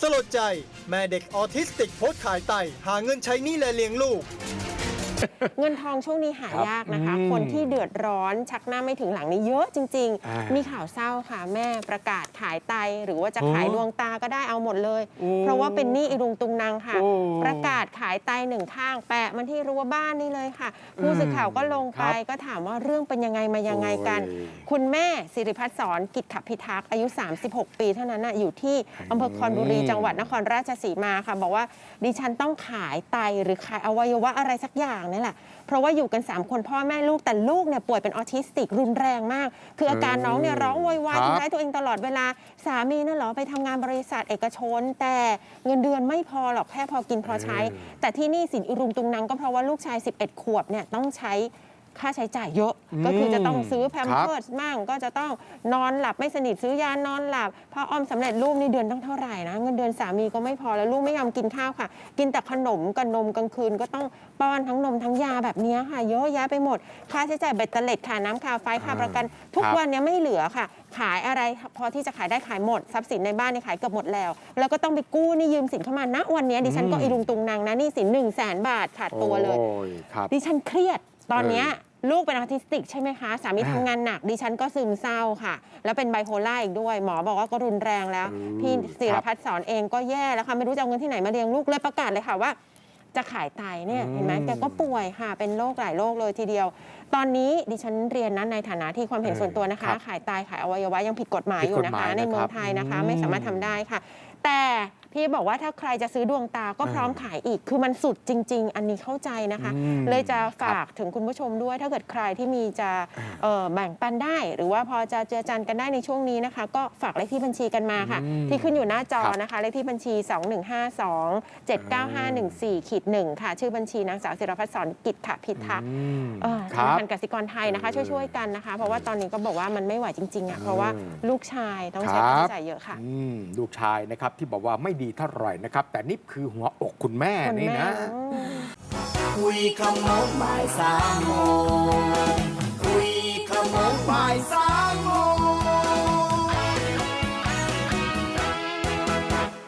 สลดใจ แม่เด็กออทิสติกโพสต์ขายไต หาเงินใช้หนี้และเลี้ยงลูก เงินทองช่วงนี้หายากนะคะอืมคนที่เดือดร้อนชักหน้าไม่ถึงหลังนี่เยอะจริงอ่าๆมีข่าวเศร้าค่ะ แม่ประกาศขายไต หรือว่าจะโอ้ขายดวงตาก็ได้เอาหมดเลยโอ้เพราะว่าเป็นหนี้อีรุงตุงนางค่ะโอ้ประกาศขายไตหนึ่งข้าง แปะมันที่รั้วบ้านนี่เลยค่ะ ผู้สื่อข่าวก็ลงไปครับก็ถามว่าเรื่องเป็นยังไงมายังไงกันโอ้ยคุณแม่สิริพัฒน์สอนกิจขพิทักษ์อายุ 36 ปีเท่านั้นนะอยู่ที่อำเภอคอนบุรีอืมจังหวัดนครราชสีมาค่ะ บอกว่าดิฉันต้องขายไตหรือขายอวัยวะอะไรสักอย่างนี่แหละเพราะว่าอยู่กัน 3 คนพ่อแม่ลูกแต่ลูกเนี่ยป่วยเป็นออทิสติกรุนแรงมาก คืออาการน้องเนี่ยร้องโวยวายครับทำร้ายตัวเองตลอดเวลาสามีน่ะเหรอไปทำงานบริษัทเอกชน แต่เงินเดือนไม่พอหรอกแค่พอกินพอใช้แต่ที่นี่สินอุรุงตุงนังก็เพราะว่าลูกชาย 11 ขวบเนี่ยต้องใช้ ค่าใช้จ่ายเยอะ อืมก็คือจะต้องซื้อแพมครับ เพิร์สมั่งก็จะต้องนอนหลับไม่สนิทซื้อยานอนหลับผ้าอ้อมสำเร็จรูปนี่เดือนต้องเท่าไหร่นะเงินเดือนสามีก็ไม่พอแล้วลูกไม่ยอมกินข้าวค่ะ กินแต่ขนมกับนมกลางคืนก็ต้องป้อนทั้งนมทั้งยาแบบเนี้ยค่ะ เยอะแยะไปหมด ค่าใช้จ่ายเบ็ดเตล็ดค่าน้ำค่าไฟค่าประกัน ทุกครับวันเนี้ยไม่เหลือค่ะ ขายอะไรพอที่จะขายได้ขายหมดทรัพย์สินในบ้านเนี่ยขายเกือบหมดแล้ว แล้วก็ต้องไปกู้หนี่ยืมสินเข้ามาณวันเนี้ยดิฉันก็อืม อีรุงตุงนางนะหนี่สิน1นึ่งแสนบาทขาดตัวเลย โอ้ยครับ ดิฉันเครียดตอนเนี้ยเอลูกเป็นออทิสติกใช่ไหมคะ สามีอ่าทำงานหนักดิฉันก็ซึมเศร้าค่ะ แล้วเป็นไบโพล่าอีกด้วย หมอบอกว่าก็รุนแรงแล้ว อืมพี่ศิครรับพัฒน์สอนเองก็แย่แล้วค่ะ ไม่รู้จะเอาเงินที่ไหนมาเลี้ยงลูกเลยประกาศเลยค่ะว่า จะขายไตเนี่ยอืมเห็นไหมแกก็ป่วยค่ะ เป็นโรคหลายโรคเลยทีเดียว ตอนนี้ดิฉันเรียนนะในฐานะที่ความเห็นเออส่วนตัวนะคะ ครับขายไตขายอวัยวะยังผิดกฎหมายผิอดยู่กฎนะหมายคะในเมืองนะครับไทยนะคะอืม ไม่สามารถทำได้ค่ะ แต่ พี่บอกว่าถ้าใครจะซื้อดวงตาก็พร้อมขายอีก คือมันสุดจริง ๆ อันนี้เข้าใจนะคะ อืมเลยจะฝากถึงคุณผู้ชมด้วย ถ้าเกิดใครที่มีจะเอ่อแบ่งปันได้ หรือว่าพอจะเจือจันกันได้ในช่วงนี้นะคะ ก็ฝากเลขที่บัญชีกันมาค่ะ อืมที่ขึ้นอยู่หน้าจอครับ นะคะ เลขที่บัญชี 2152 79514ขีด1ค่ะ ชื่อบัญชีนางสาวศิรพัฒน์สอนกิจค่ะพิทักษ์ อืมเอ่อคธนารับ คารกสิกรไทยนะคะ เออช่วยๆกันนะคะ เพราะว่าตอนนี้ก็บอกว่ามันไม่ไหวจริงๆอะเพราะว่าอืมลูกชายต้องใช้ครัค่าบใช้จ่ายเยอะค่ะ อืมลูกชายนะครับที่บอกว่าไม่ดีเท่าไหร่นะครับ แต่นี่คือหัวอกคุณแม่นี่นะ คุยขมงบ่ายสามโมงคุยขมงบ่ายสามโมง